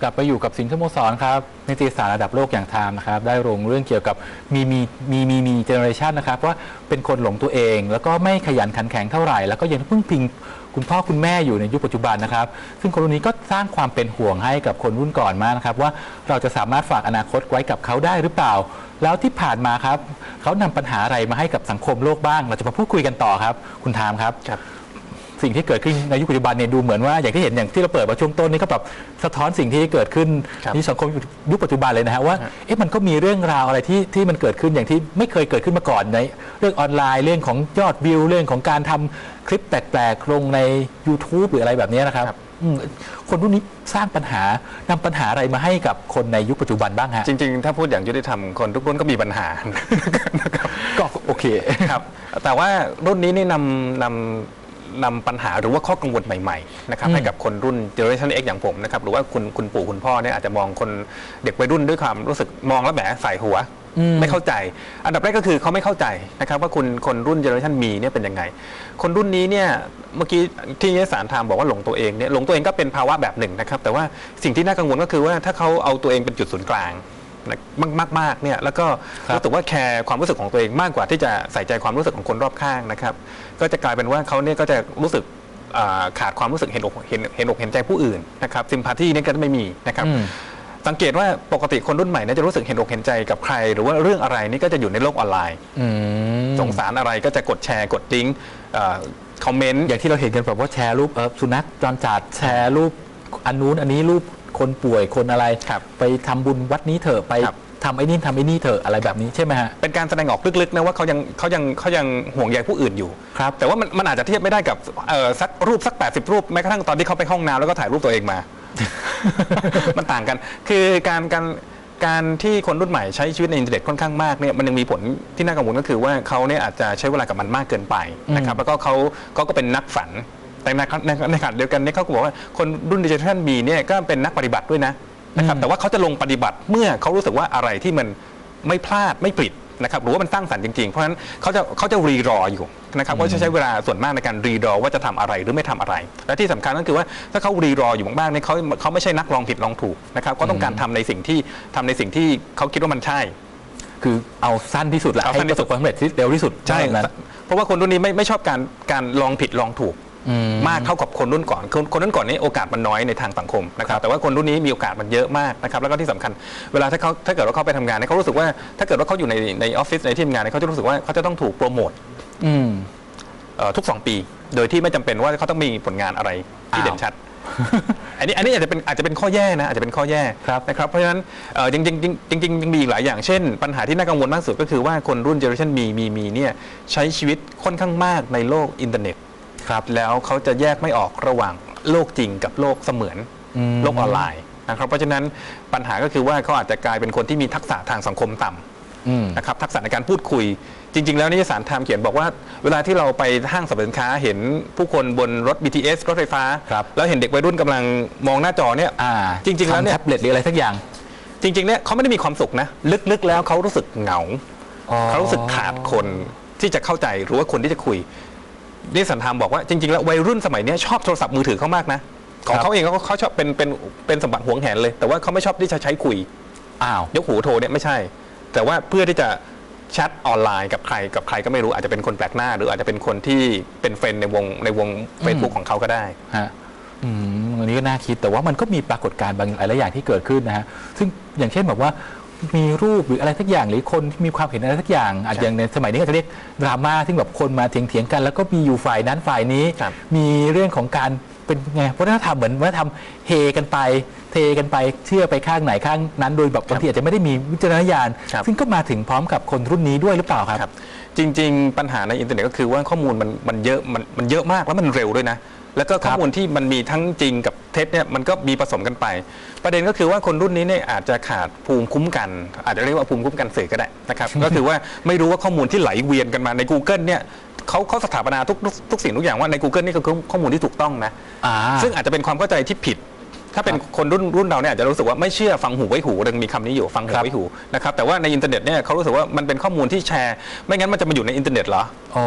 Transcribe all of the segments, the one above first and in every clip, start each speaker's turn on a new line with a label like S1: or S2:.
S1: กลับไปอยู่กับสินสโมสรครับในตยสารระดับโลกอย่างไทม์นะครับได้ลงเรื่องเกี่ยวกับมีมีมีมีมีเจเนอเรชันนะครับว่าเป็นคนหลงตัวเอง แล้วก็ไม่ขยันขันแข็งเท่าไหร่ แล้วก็ยังพึ่งพิงคุณพ่อคุณแม่อยู่ในยุคปัจจุบันนะครับ ซึ่งคนรุ่นนี้ก็สร้างความเป็นห่วงให้กับคนรุ่นก่อนมากนะครับ ว่าเราจะสามารถฝากอนาคตไว้กับเขาได้หรือเปล่า แล้วที่ผ่านมาครับเขานำปัญหาอะไรมาให้กับสังคมโลกบ้าง เราจะมาพูดคุยกันต่อครับ คุณทามครับ
S2: ครับ
S1: สิ่งที่เกิดขึ้นในยุคปัจจุบันเนี่ยดูเหมือนว่าอย่างที่เห็นอย่างที่เราเปิดมาช่วงต้นนี่ก็แบบสะท้อนสิ่งที่เกิดขึ้น
S2: ครับ
S1: ในสังคมยุคปัจจุบันเลยนะฮะว่าเอ๊ะมันก็มีเรื่องราวอะไรที่ที่มันเกิดขึ้นอย่างที่ไม่เคยเกิดขึ้นมาก่อนในเรื่องออนไลน์เรื่องของยอดวิวเรื่องของการทำคลิปแปลกๆลงใน YouTube หรืออะไรแบบนี้นะครับอืมคนรุ่นนี้สร้างปัญหานำปัญหาอะไรมาให้กับคนในยุคปัจจุบันบ้างฮะ
S2: จริง ๆ ถ้าพูดอย่างยุติธรรมคนทุกรุ่นก็มีปัญหานะครับ
S1: ก็โอเค
S2: ครับ แต่ว่ารุ่นนี้นี่นำนำ นำปัญหาหรือว่าข้อกังวลใหม่ๆนะครับ
S1: อืม
S2: ให้กับคนรุ่น Generation X อย่างผมนะครับหรือว่าคุณคุณปู่คุณพ่อเนี่ยอาจจะมองคนเด็กวัยรุ่นด้วยความรู้สึกมองแล้วแหมใส่หัว
S1: อืม
S2: ไม่เข้าใจ อันดับแรกก็คือเขาไม่เข้าใจนะครับว่าคุณคนรุ่น Generation มีเนี่ยเป็นยังไง คนรุ่นนี้เนี่ยเมื่อกี้ที่นิยสารไทม์บอกว่าหลงตัวเองเนี่ยหลงตัวเองก็เป็นภาวะแบบหนึ่งนะครับแต่ว่าสิ่งที่น่ากังวลก็คือว่าถ้าเขาเอาตัวเองเป็นจุดศูนย์กลาง มากๆมากๆเนี่ยแล้วก็
S1: ครับ
S2: รู้สึกว่าแคร์ความรู้สึกของตัวเองมากกว่าที่จะใส่ใจความรู้สึกของคนรอบข้างนะครับ ก็จะกลายเป็นว่าเขาเนี่ยก็จะรู้สึกอ่าขาดความรู้สึกเห็นอกเห็นเห็นอกเห็นใจผู้อื่นนะครับซิมพัตที่นี่ยก็จะไม่มีนะครับ
S1: อืม
S2: สังเกตว่าปกติคนรุ่นใหม่เนี่ยจะรู้สึกเห็นอกเห็นใจกับใคร หรือว่าเรื่องอะไรนี่ก็จะอยู่ในโลกออนไลน์
S1: อืม
S2: สงสารอะไรก็จะกดแชร์กดลิงก์คอมเมนต์
S1: อย่างที่เราเห็นกันแบบว่าแชร์รูปเออสุนัขจรจัดแชร์รูปอันนู้นอันนี้รูป คนป่วยคนอะไร
S2: ครับ
S1: ไปทำบุญวัดนี้เถอะไป
S2: ครับ
S1: ทำไอ้นี่ทำไอ้นี่เถอะอะไรแบบนี้ใช่ไหมฮะ
S2: เป็นการแสดงออกลึกๆนะว่าเขายังเขายังเขายังห่วงใยผู้อื่นอยู่
S1: ครับ
S2: แต่ว่ามันมันอาจจะเทียบไม่ได้กับเอ่อสักรูปสัก 80 รูปแม้กระทั่งตอนที่เขาไปห้องน้ำแล้วก็ถ่ายรูปตัวเองมา มันต่างกัน คือการการการที่คนรุ่นใหม่ใช้ชีวิตในอินเทอร์เน็ตค่อนข้างมากเนี่ยมันยังมีผลที่น่ากังวลก็คือว่าเขาเนี่ยอาจจะใช้เวลากับมันมากเกินไปนะครับแล้วก็เขาเขาก็เป็นนักฝัน แต่ในในในขณะเดียวกันเนี่ยเขาก็บอกว่าคนรุ่นดิจิทัลมีเนี่ยก็เป็นนักปฏิบัติด้วยนะนะครับ
S1: อืม
S2: แต่ว่าเขาจะลงปฏิบัติเมื่อเขารู้สึกว่าอะไรที่มันไม่พลาดไม่ผิดนะครับหรือว่ามันสร้างสรรค์จริงๆ เพราะฉะนั้นเขาจะเขาจะรีรออยู่นะครับว่าจะใช้เวลาส่วนมากในการรีรอว่าจะทำอะไรหรือไม่ทำอะไร และที่สำคัญก็คือว่าถ้าเขารีรออยู่มากๆเนี่ยเขาเขาไม่ใช่นักลองผิดลองถูกนะครับเขาต้องการทำในสิ่งที่ทำในสิ่งที่เขาคิดว่ามันใช่
S1: คือเอาสั้นที่สุดแหละ
S2: เอา
S1: ให้
S2: สั้น
S1: ป
S2: ที่
S1: ระส
S2: สุ
S1: บ
S2: ด
S1: ความสำเร็จที่เร็วที่สุด
S2: ใช่
S1: แบบนั้น
S2: เพราะว่าคนรุ่นนี้ไม่ไม่ชอบการการลองผิดลองถูก
S1: อื
S2: มากเท่ากับคนรุ่นก่อน คนคนรุ่นก่อนนี่โอกาสมันน้อยในทางสังคมนะครับแต่ว่าคนรุ่นนี้มีโอกาสมันเยอะมากนะครับแล้วก็ที่สำคัญเวลาถ้าเขาถ้าเกิดว่าเขาไปทำงานเนี่ยเขารู้สึกว่าถ้าเกิดว่าเขาอยู่ในในออฟฟิศในที่ทำงานเนี่ยเขาจะรู้สึกว่าเขาจะต้องถูกโปรโมท
S1: อืม
S2: เอ่อทุก 2 ปี โดยที่ไม่จำเป็นว่าเขาต้องมีผลงานอะไรที่
S1: อ้าว
S2: เด่นชัดอันนี้อันนี้อาจจะเป็นอาจจะเป็นข้อแย่นะอาจจะเป็นข้อแย่
S1: ครับ
S2: นะครับเพราะฉะนั้นเอ่อจริงจริงจริงจริงๆยังมีอีกหลายอย่างเช่น ปัญหาที่น่ากังวลมากสุดก็คือว่าคนรุ่นเจเนอเรชันมีมีมีเนี่ยใช้ชีวิตค่อนข้างมากในโลกอินเทอร์เน็ต
S1: ครับ
S2: แล้วเขาจะแยกไม่ออกระหว่างโลกจริงกับโลกเสมือน
S1: อืม
S2: โลกออนไลน์นะครับเพราะฉะนั้นปัญหาก็คือว่าเขาอาจจะกลายเป็นคนที่มีทักษะทางสังคมต่ำ
S1: อืม
S2: นะครับทักษะในการพูดคุย จริง ๆ แล้วนิยสารไทม์เขียนบอกว่า เวลาที่เราไปห้างสรรพสินค้าเห็นผู้คนบนรถ BTS รถไฟฟ้า
S1: ครับ
S2: แล้วเห็นเด็กวัยรุ่นกำลังมองหน้าจอเนี่ย
S1: อ่า
S2: จริง ๆ แล้วเนี่ย
S1: ทำแท็บเล็ตหรืออะไรสักอย่าง
S2: จริง ๆ เนี่ยเขาไม่ได้มีความสุขนะ ลึกๆ แล้วเขารู้สึกเหงาเขารู้สึกขาดคนที่จะเข้าใจหรือว่าคนที่จะคุย นิสันธรรมบอกว่าจริงๆแล้ววัยรุ่นสมัยเนี้ยชอบโทรศัพท์มือถือเขามากนะของ
S1: ครับ
S2: เขาเองเขาเขาชอบเป็นเป็นเป็นสมบัติหวงแหนเลย แต่ว่าเขาไม่ชอบที่จะใช้คุย
S1: อ้าว
S2: ยกหูโทรเนี่ยไม่ใช่ แต่ว่าเพื่อที่จะแชทออนไลน์กับใครกับใครก็ไม่รู้อาจจะเป็นคนแปลกหน้า หรืออาจจะเป็นคนที่เป็นเฟรนด์ในวงในวง Facebook ของเขาก็ได้
S1: ฮะอืมอันนี้ก็น่าคิดแต่ว่ามันก็มีปรากฏการณ์บางหลายๆอย่างที่เกิดขึ้นนะฮะซึ่งอย่างเช่นแบบว่า มีรูปหรืออะไรสักอย่างหรือคนที่มีความเห็นอะไรสักอย่างอาจจะอย่างในสมัยนี้ก็จะเรียกดราม่าที่แบบคนมาเถียงๆกัน แล้วก็มีอยู่ฝ่ายนั้นฝ่ายนี้
S2: ครับ
S1: มีเรื่องของการเป็นไงวัฒนธรรมเหมือนวัฒนธรรมเฮกันไปเทกันไปเชื่อไปข้างไหนข้างนั้นโดยแบบบางทีอาจจะไม่ได้มีวิจารณญาณ
S2: ครับ
S1: ซึ่งก็มาถึงพร้อมกับคนรุ่นนี้ด้วยหรือเปล่าครับ
S2: ครับจริง ๆ ปัญหาในอินเทอร์เน็ตก็คือว่าข้อมูลมันมันเยอะมันมันเยอะมากแล้วมันเร็วด้วยนะ แล้วก็ข้อมูลที่มันมีทั้งจริงกับเท็จเนี่ยมันก็มีผสมกันไป ประเด็นก็คือว่าคนรุ่นนี้เนี่ยอาจจะขาดภูมิคุ้มกัน อาจจะเรียกว่าภูมิคุ้มกันสื่อก็ได้นะครับ ก็คือว่าไม่รู้ว่าข้อมูลที่ไหลเวียนกันมาใน Google เนี่ยเขาเขาสถาปนาทุกทุกทุกสิ่งทุกอย่างว่าใน Google นี่คือข้อมูลที่ถูกต้องนะ
S1: อ่า
S2: ซึ่งอาจจะเป็นความเข้าใจที่ผิด ถ้าเป็นคนรุ่นรุ่นเราเนี่ยอาจจะรู้สึกว่าไม่เชื่อฟังหูไว้หูยังมีคำนี้อยู่ฟังหู
S1: ครับ
S2: ไว้หูนะครับแต่ว่าในอินเทอร์เน็ตเนี่ยเขารู้สึกว่ามันเป็นข้อมูลที่แชร์ ไม่งั้นมันจะมาอยู่ในอินเทอร์เน็ตเหรอ
S1: โอ้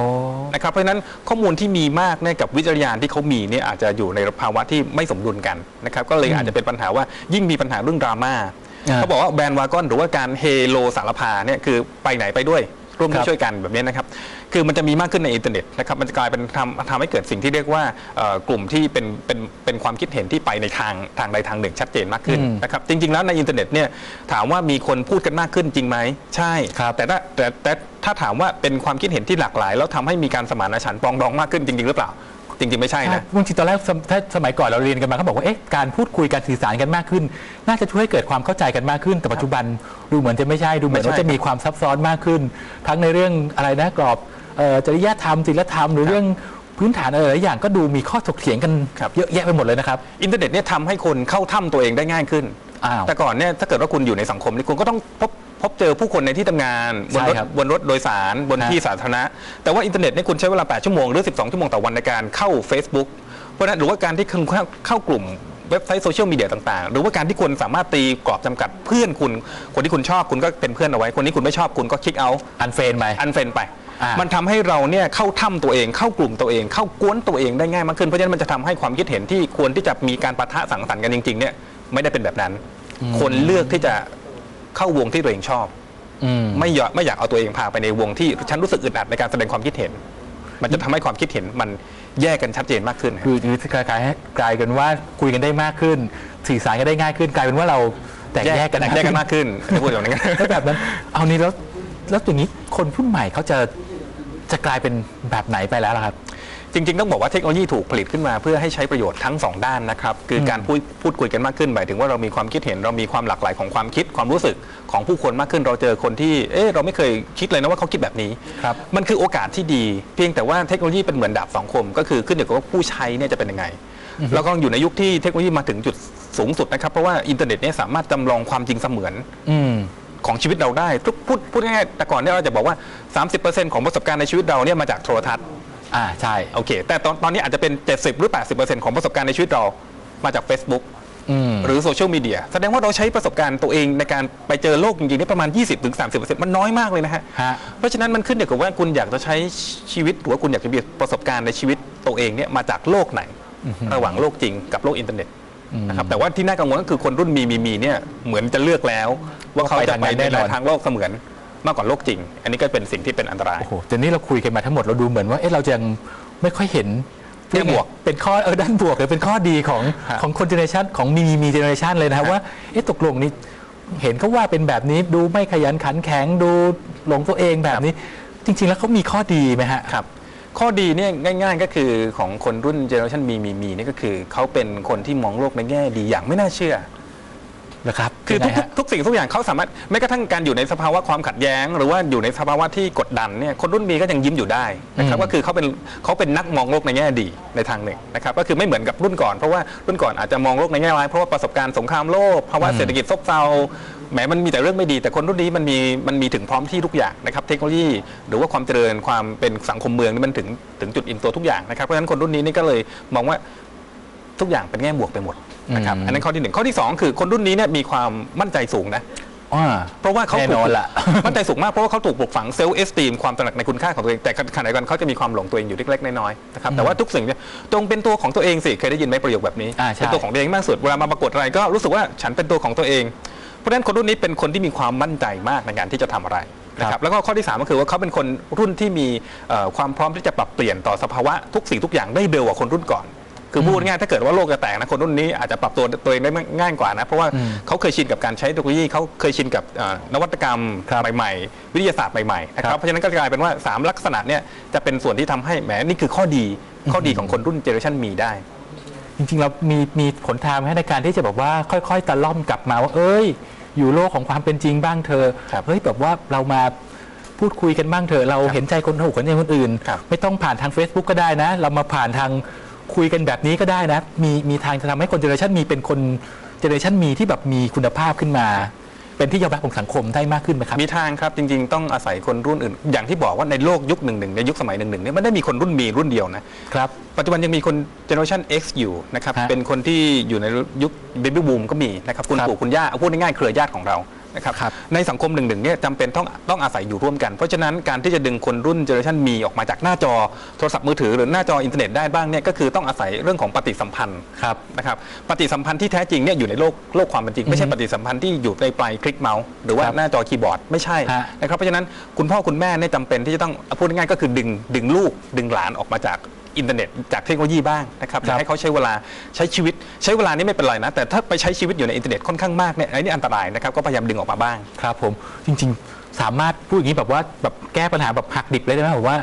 S2: นะครับเพราะฉะนั้นข้อมูลที่มีมากเนี่ยกับวิจารณญาณที่เขามีเนี่ยอาจจะอยู่ในภาวะที่ไม่สมดุลกันนะครับก็เลย
S1: อืม
S2: อาจจะเป็นปัญหาว่ายิ่งมีปัญหาเรื่องดราม่า
S1: อ่า
S2: เขาบอกว่าแบรนด์วากอนหรือว่าการเฮโลสารพาเนี่ยคือไปไหนไปด้วย ร่วม
S1: ครั
S2: ด้วย
S1: บ
S2: ช่วยกันแบบนี้นะครับคือมันจะมีมากขึ้นในอินเทอร์เน็ตนะครับมันจะกลายเป็นทำทำให้เกิดสิ่งที่เรียกว่าเอ่อกลุ่มที่เป็นเป็นเป็นความคิดเห็นที่ไปในทางทางใดทางหนึ่งชัดเจนมากขึ้น
S1: อืม
S2: นะครับจริง ๆแล้วในอินเทอร์เน็ตเนี่ยถามว่ามีคนพูดกันมากขึ้นจริงไหมใช่
S1: ครับ
S2: แต่ถ้าแต่แต่ถ้าถามว่าเป็นความคิดเห็นที่หลากหลาย แล้วทำให้มีการสมานฉันท์ปรองดองมากขึ้นจริง ๆ หรือเปล่า จริงๆ ไม่ใช่นะ
S1: บางทีตอนแรกสมถ้าสมัยก่อนเราเรียนกันมาเขาบอกว่าเอ๊ะการพูดคุยการสื่อสารกันมากขึ้น น่าจะช่วยให้เกิดความเข้าใจกันมากขึ้น แต่ปัจจุบันดูเหมือนจะไม่ใช่ดูเหมือน
S2: ไม่ใช่
S1: ว่าจะมีความซับซ้อนมากขึ้น ทั้งในเรื่องอะไรนะกรอบเอ่อจริยธรรมศีลธรรมหรือเรื่องพื้นฐานอะไรหลายอย่างก็ดูมีข้อถกเถียงกัน
S2: ครับ
S1: เยอะแยะไปหมดเลยนะครับ
S2: อินเทอร์เน็ตเนี่ยทำให้คนเข้าถ้ำตัวเองได้ง่ายขึ้น
S1: อ้าว
S2: แต่ก่อนเนี่ยถ้าเกิดว่าคุณอยู่ในสังคมนี่คุณก็ต้องพบ พบเจอผู้คนในที่ทำงานบนรถ
S1: ใช่ครับ
S2: บนรถโดยสารบน
S1: ฮะ
S2: ที่สาธารณะ แต่ว่าอินเทอร์เน็ตเนี่ยคุณใช้เวลา 8 ชั่วโมงหรือ 12 ชั่วโมงต่อวันในการเข้า Facebook เพราะฉะนั้นหรือว่าการที่คุณเข้าเข้ากลุ่มเว็บไซต์โซเชียลมีเดียต่างๆ หรือว่าการที่คุณสามารถตีกรอบจำกัดเพื่อนคุณ คนที่คุณชอบคุณก็เป็นเพื่อนเอาไว้ คนที่คุณไม่ชอบคุณก็คลิกเอา
S1: อันเฟนไป
S2: อันเฟนไป
S1: อ่ามั
S2: มันทำให้เราเนี่ยเข้าถ้ำตัวเอง เข้ากลุ่มตัวเอง เข้ากวนตัวเองได้ง่ายมากขึ้น เพราะฉะนั้นมันจะทำให้ความคิดเห็นที่ควรที่จะมีการปะทะสังสรรค์กันจริงๆเนี่ยไม่ได้เป็นแบบนั้น คนเลือกที่จะ เข้าวงที่ตัวเองชอบ
S1: อืม
S2: ไม่อยากไม่อยากเอาตัวเองพาไปในวงที่ฉันรู้สึกอึดอัดในการแสดงความคิดเห็น มันจะทำให้ความคิดเห็นมันแยกกันชัดเจนมากขึ้นครับ
S1: คือคือกลายกลายกันว่าคุยกันได้มากขึ้น สื่อสารกันได้ง่ายขึ้น กลายเป็นว่าเราแตกแยกกัน
S2: แตกแยกกันมากขึ้นอันนี้พูดแบบนั้น
S1: แล้วแบบนั้นเอานี้แล้วแล้วอย่างนี้คนรุ่นใหม่เขาจะจะกลายเป็นแบบไหนไปแล้วล่ะครับ
S2: จริง ๆ ต้องบอกว่าเทคโนโลยีถูกผลิตขึ้นมาเพื่อให้ใช้ประโยชน์ทั้งสองด้านนะครับ คือการพูดพูดคุยกันมากขึ้นหมายถึงว่าเรามีความคิดเห็นเรามีความหลากหลายของความคิดความรู้สึกของผู้คนมากขึ้น เราเจอคนที่เอ๊ะเราไม่เคยคิดเลยนะว่าเขาคิดแบบนี้
S1: ครับ
S2: มันคือโอกาสที่ดี เพียงแต่ว่าเทคโนโลยีเป็นเหมือนดาบสองคม ก็คือขึ้นอยู่กับว่าผู้ใช้เนี่ยจะเป็นยังไงเรากำลังอยู่ในยุคที่เทคโนโลยีมาถึงจุดสูงสุดนะครับเพราะว่าอินเทอร์เน็ตเนี่ยสามารถจำลองความจริงเสมือน
S1: อืม
S2: ของชีวิตเราได้ทุกพูดพูดง่ายๆแต่ก่อนเนี่ยเราจะบอกว่า 30%ของประสบการณ์ในชีวิตเราเนี่ยมาจากโทรทัศน์
S1: อ่าใช่
S2: โอเค แต่ตอนตอนนี้อาจจะเป็น 70 หรือ 80%ของประสบการณ์ในชีวิตเรามาจาก Facebook
S1: อืม
S2: หรือโซเชียลมีเดียแสดงว่าเราใช้ประสบการณ์ตัวเองในการไปเจอโลกจริงๆนี่ประมาณ 20-30%มันน้อยมากเลยนะฮะ
S1: ฮะ
S2: เพราะฉะนั้นมันขึ้นอยู่กับว่าคุณอยากจะใช้ชีวิตหรือว่าคุณอยากจะมีประสบการณ์ในชีวิตตัวเองเนี่ยมาจากโลกไหน ระหว่างโลกจริงกับโลกอินเทอร์เน็ตนะครับแต่ว่าที่น่ากังวลก็คือคนรุ่นมีมีมีเนี่ยเหมือนจะเลือกแล้ว ว่าเขาจะไปในทางโลกเสมือน มากกว่าโลกจริง อันนี้ก็เป็นสิ่งที่เป็นอันตราย
S1: โอ้โหแต่นี่เราคุยกันมาทั้งหมดเราดูเหมือนว่าเอ๊ะเรายังไม่ค่อยเห็น
S2: แง่บวก
S1: เป็นข้อเออด้านบวกหรือเป็นข้อดีของ
S2: ฮะ
S1: ของคนเจเนอเรชันของมีมีมีเจเนอเรชันเลยนะครับ
S2: ฮะ
S1: ว่าเอ๊ะตกลงนี่เห็นเขาว่าเป็นแบบนี้ดูไม่ขยันขันแข็งดูหลงตัวเองแบบนี้ จริง ๆ แล้วเขามีข้อดีไหมฮะ
S2: ครับ ข้อดีเนี่ยง่าย ๆ ก็คือของคนรุ่นเจเนอเรชันมีมีมีนี่ก็คือเขาเป็นคนที่มองโลกในแง่ดีอย่างไม่น่าเชื่อ
S1: นะครับ
S2: คือ
S1: ยัง
S2: ทุก
S1: ไงฮะ
S2: ทุกสิ่งทุกอย่างเขาสามารถแม้กระทั่งการอยู่ในสภาวะความขัดแย้ง หรือว่าอยู่ในสภาวะที่กดดันเนี่ยคนรุ่นมีก็ยังยิ้มอยู่ได้นะครับ
S1: อืม
S2: ก็คือเขาเป็นเขาเป็นนักมองโลกในแง่ดีในทางหนึ่งนะครับก็คือไม่เหมือนกับรุ่นก่อนเพราะว่ารุ่นก่อนอาจจะมองโลกในแง่ร้ายเพราะว่าประสบการณ์สงครามโลกภาวะเศรษฐกิจซบเซาแหมมันมีแต่เรื่องไม่ดี แต่คนรุ่นนี้มันมีมันมีถึงพร้อมที่ทุกอย่างนะครับเทคโนโลยี หรือว่าความเจริญความเป็นสังคมเมืองนี่มันถึงถึงจุดอิ่มตัวทุกอย่างนะครับเพราะฉะนั้นคนรุ่นนี้นี่ก็เลยมองว่า ทุกอย่างเป็นแง่บวกไปหมดนะครับ
S1: อืม
S2: อันนั้นข้อที่หนึ่งข้อที่สองคือคนรุ่นนี้เนี่ยมีความมั่นใจสูงนะ
S1: อ่า
S2: เพราะว่าเขา
S1: แน่
S2: ถู
S1: น
S2: ก
S1: อนล่ะ
S2: มั่นใจสูงมากเพราะว่าเขาถูกปลูกฝังเซลล์เอสตีมความตระหนักในคุณค่าของตัวเองแต่ขณะเดียวกันเขาจะมีความหลงตัวเองอยู่เล็กๆน้อยๆนะครับแต่ว่าทุกสิ่งเนี่ยจงเป็นตัวของตัวเองสิเคยได้ยินไหมประโยคแบบนี้
S1: อ่าใช่
S2: เป็นตัวของตัวเองมากสุดเวลามาประกวดอะไรก็รู้สึกว่าฉันเป็นตัวของตัวเอง เพราะฉะนั้นคนรุ่นนี้เป็นคนที่มีความมั่นใจมากในการที่จะทำอะไรนะครับแล้วก็ข้อที่สามก็คือว่าเขาเป็นคนรุ่นที่มีเอ่อความพร้อมที่จะปรับเปลี่ยนต่อสภาวะทุกสิ่งทุกอย่างได้เร็วกว่าคนรุ่นก่อน คือพูดง่ายๆถ้าเกิดว่าโลกจะแตกนะคนรุ่นนี้อาจจะปรับตัวตัวเองได้ง่ายกว่านะ เพราะว่า
S1: อืม
S2: เขาเคยชินกับการใช้เทคโนโลยีเขาเคยชินกับเอ่อนวัตกรรม
S1: ครับ
S2: ใหม่ๆ วิทยาศาสตร์ใหม่ๆนะค
S1: ครั
S2: รับบเพราะฉะนั้นก็กลายเป็นว่า 3 ลักษณะเนี่ยจะเป็นส่วนที่ทำให้แหมนี่คือข้อดีข้อดีของคนรุ่นเจเนอเรชันมีได้
S1: จริงๆเรามีมีผลทางให้ในการที่จะแบบว่าค่อยๆตะล่อมกลับมาว่า เอ้ย อยู่โลกของความเป็นจริงบ้างเธอ
S2: ครับ
S1: เฮ้ยแบบว่าเรามาพูดคุยกันบ้างเถอะเราเห็นใจคนถูกเห็นใจคนอื่น
S2: ครับ
S1: ไม่ต้องผ่านทาง Facebook ก็ได้นะ เรามาผ่านทาง คุยกันแบบนี้ก็ได้นะ มีมีทางจะทำให้คนเจเนอเรชันมีเป็นคนเจเนอเรชันมีที่แบบมีคุณภาพขึ้นมา เป็นที่ยอมรับของสังคมได้มากขึ้นไหมครับ
S2: มีทางครับจริง ๆ ต้องอาศัยคนรุ่นอื่น อย่างที่บอกว่าในโลกยุคหนึ่งหนึ่งในยุคสมัยหนึ่งหนึ่งเนี่ยไม่ได้มีคนรุ่นมีรุ่นเดียวนะ
S1: ครับ
S2: ปัจจุบันยังมีคนเจเนอเรชัน X อยู่นะครับ
S1: ฮะ
S2: เป็นคนที่อยู่ในยุคเบบี้บูมก็มีนะครับคุณ
S1: ครับ
S2: ปู่คุณย่าเอาพูดง่ายๆเครือญาติของเรา นะครับ
S1: ครับ
S2: ในสังคมหนึ่งหนึ่งเนี่ยจำเป็นต้องต้องอาศัยอยู่ร่วมกัน เพราะฉะนั้นการที่จะดึงคนรุ่นเจเนอเรชันมีออกมาจากหน้าจอโทรศัพท์มือถือหรือหน้าจออินเทอร์เน็ตได้บ้างเนี่ยก็คือต้องอาศัยเรื่องของปฏิสัมพันธ์
S1: ครับ
S2: นะครับปฏิสัมพันธ์ที่แท้จริงเนี่ยอยู่ในโลกโลกความเป็นจริง ไม่ใช่ปฏิสัมพันธ์ที่อยู่ในปลายคลิกเมาส์หรือว่า
S1: ครับ
S2: หน้าจอคีย์บอร์ดไม่ใช่
S1: ฮะ
S2: นะครับเพราะฉะนั้นคุณพ่อคุณแม่เนี่ยจำเป็นที่จะต้องเอาพูดง่ายๆก็คือดึงดึงลูกดึงหลานออกมาจาก อินเทอร์เน็ตจากเทคโนโลยีบ้างนะครับ
S1: ครับ
S2: ให้เขาใช้เวลาใช้ชีวิต ใช้เวลานี่ไม่เป็นไรนะ แต่ถ้าไปใช้ชีวิตอยู่ในอินเทอร์เน็ตค่อนข้างมากเนี่ยไอ้นี่อันตรายนะครับก็พยายามดึงออกมาบ้าง
S1: ครับผมจริง ๆ สามารถพูดอย่างนี้แบบว่าแบบแก้ปัญหาแบบหักดิบเลยได้ไหมแบบว่า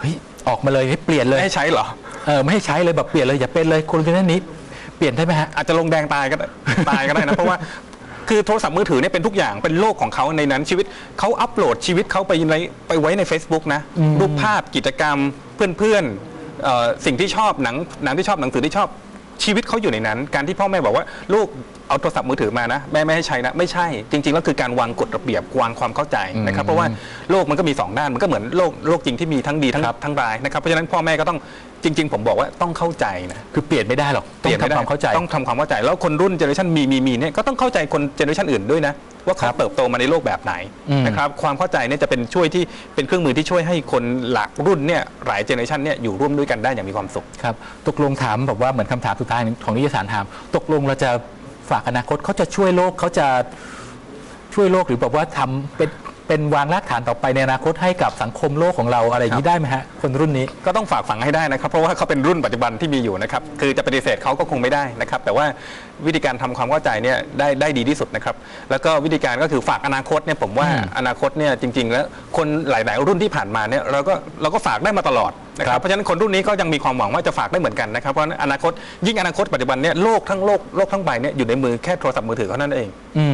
S1: เฮ้ยออกมาเลยให้เปลี่ยนเลย
S2: ไม่ให้ใช้เหรอ
S1: เออไม่ให้ใช้เลยแบบเปลี่ยนเลยอย่าเป็นเลยคนเป็นนี้เปลี่ยนได้ไหมฮะ
S2: อาจจะลงแดงตายก็ได้ตายก็ได้นะเพราะว่าคือโทรศัพท์มือถือเนี่ยเป็นทุกอย่างเป็นโลกของเขาในนั้นชีวิตเขาอัปโหลดชีวิตเขาไปในไปไว้ใน Facebook นะ
S1: อืม
S2: รูปภาพกิจกรรมเพื่อนๆเอ่อ สิ่งที่ชอบหนังหนังที่ชอบหนังสือที่ชอบชีวิตเขาอยู่ในนั้น การที่พ่อแม่บอกว่าลูกเอาโทรศัพท์มือถือมานะแม่ไม่ให้ใช้นะไม่ใช่ จริงๆแล้วคือการวางกฎระเบียบวางความเข้าใจนะครับเพราะว่าโลกมันก็มีสองด้านมันก็เหมือนโลกโลกจริงที่มีทั้งดีทั้ง
S1: ครับ
S2: ทั้งร้ายนะครับเพราะฉะนั้นพ่อแม่ก็ต้องจริง ๆ ผมบอกว่าต้องเข้าใจนะ
S1: คือเปลี่ยนไม่ได้หรอกต้องทำความเข้าใจ
S2: ต้องทำความเข้าใจ แล้วคนรุ่นเจเนอเรชันมีมีมีเนี่ยก็ต้องเข้าใจคนเจเนอเรชันอื่นด้วยนะ ว่า
S1: ครั
S2: เขา
S1: บ
S2: เติบโตมาในโลกแบบไหน
S1: อืม
S2: นะครับความเข้าใจเนี่ยจะเป็นช่วยที่เป็นเครื่องมือที่ช่วยให้คนหลากรุ่นเนี่ยหลายเจเนอเรชันเนี่ยอยู่ร่วมด้วยกันได้อย่างมีความสุข
S1: ครับตกลงถามแบบว่าเหมือนคำถามสุดท้ายของนิยสารถาม ตกลงเราจะฝากอนาคตเขาจะช่วยโลกเขาจะช่วยโลกหรือแบบว่าทำเป็น เป็นวางรากฐานต่อไปในอนาคตให้กับสังคมโลกของเราอะไรอย่างนี้ได้ไหมฮะคนรุ่นนี้
S2: ก็ต้องฝากฝังให้ได้นะครับ เพราะว่าเขาเป็นรุ่นปัจจุบันที่มีอยู่นะครับคือจะปฏิเสธเขาก็คงไม่ได้นะครับ แต่ว่าวิธีการทำความเข้าใจเนี่ยได้ได้ดีที่สุดนะครับ แล้วก็วิธีการก็คือฝากอนาคตเนี่ยผมว่า
S1: อืม
S2: อนาคตเนี่ยจริง ๆ แล้วคนหลาย ๆ รุ่นที่ผ่านมาเนี่ยเราก็เราก็ฝากได้มาตลอดนะค
S1: ครั
S2: รับ
S1: บ
S2: เพราะฉะนั้นคนรุ่นนี้ก็ยังมีความหวังว่าจะฝากได้เหมือนกันนะครับเพราะฉะนั้นอนาคตยิ่งอนาคตปัจจุบันเนี่ยโลกทั้งโลกโลกทั้งใบเนี่ยอยู่ในมือแค่โทรศัพท์มือถือเท่านั้นเอง
S1: อื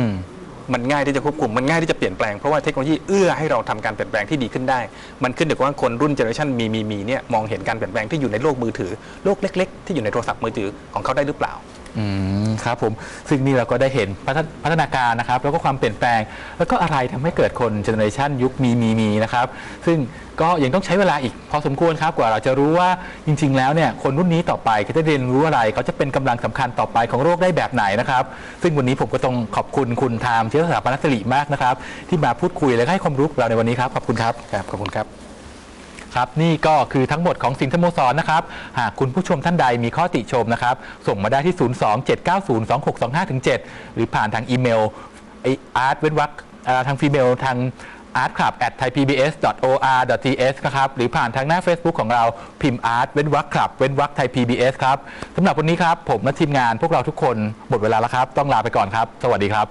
S1: มั
S2: นง่ายที่จะควบคุมมันง่ายที่จะเปลี่ยนแปลงเพราะว่าเทคโนโลยีเอื้อให้เราทำการเปลี่ยนแปลงที่ดีขึ้นได้ มันขึ้นอยู่กับว่าคนรุ่นเจเนอเรชันมีมีมีเนี่ยมองเห็นการเปลี่ยนแปลงที่อยู่ในโลกมือถือ โลกเล็ก ๆ ที่อยู่ในโทรศัพท์มือถือของเขาได้หรือเปล่า
S1: อืมครับผมซึ่งนี่เราก็ได้เห็นพัฒพัฒนาการนะครับแล้วก็ความเปลี่ยนแปลง แล้วก็อะไรทำให้เกิดคนเจเนอเรชันยุคมีมีมีนะครับ ซึ่งก็ยังต้องใช้เวลาอีกพอสมควรครับกว่าเราจะรู้ว่าจริง ๆ แล้วเนี่ยคนรุ่นนี้ต่อไปเขาจะเรียนรู้อะไรเขาจะเป็นกำลังสำคัญต่อไปของโลกได้แบบไหนนะครับ ซึ่งวันนี้ผมก็ต้องขอบคุณคุณทามเชื้อสถาปนสิริมากนะครับที่มาพูดคุยและให้ความรู้กับเราในวันนี้ครับขอบคุณครับ
S2: ครับขอบคุณครับ
S1: ครับนี่ก็คือทั้งหมดของสินสโมสรนะครับ หากคุณผู้ชมท่านใดมีข้อติชมนะครับ ส่งมาได้ที่ 027902625-7 หรือผ่านทางอีเมลอาร์ตเว้นวักทางฟีเมลทาง art club at thaipbs.or.th นะครับ หรือผ่านทางหน้า Facebook ของเราพิมพ์ art เว้นวัก club เว้นวัก thai pbs ครับสำหรับวันนี้ครับ ผมและทีมงานพวกเราทุกคนหมดเวลาแล้วครับ ต้องลาไปก่อนครับ สวัสดีครับ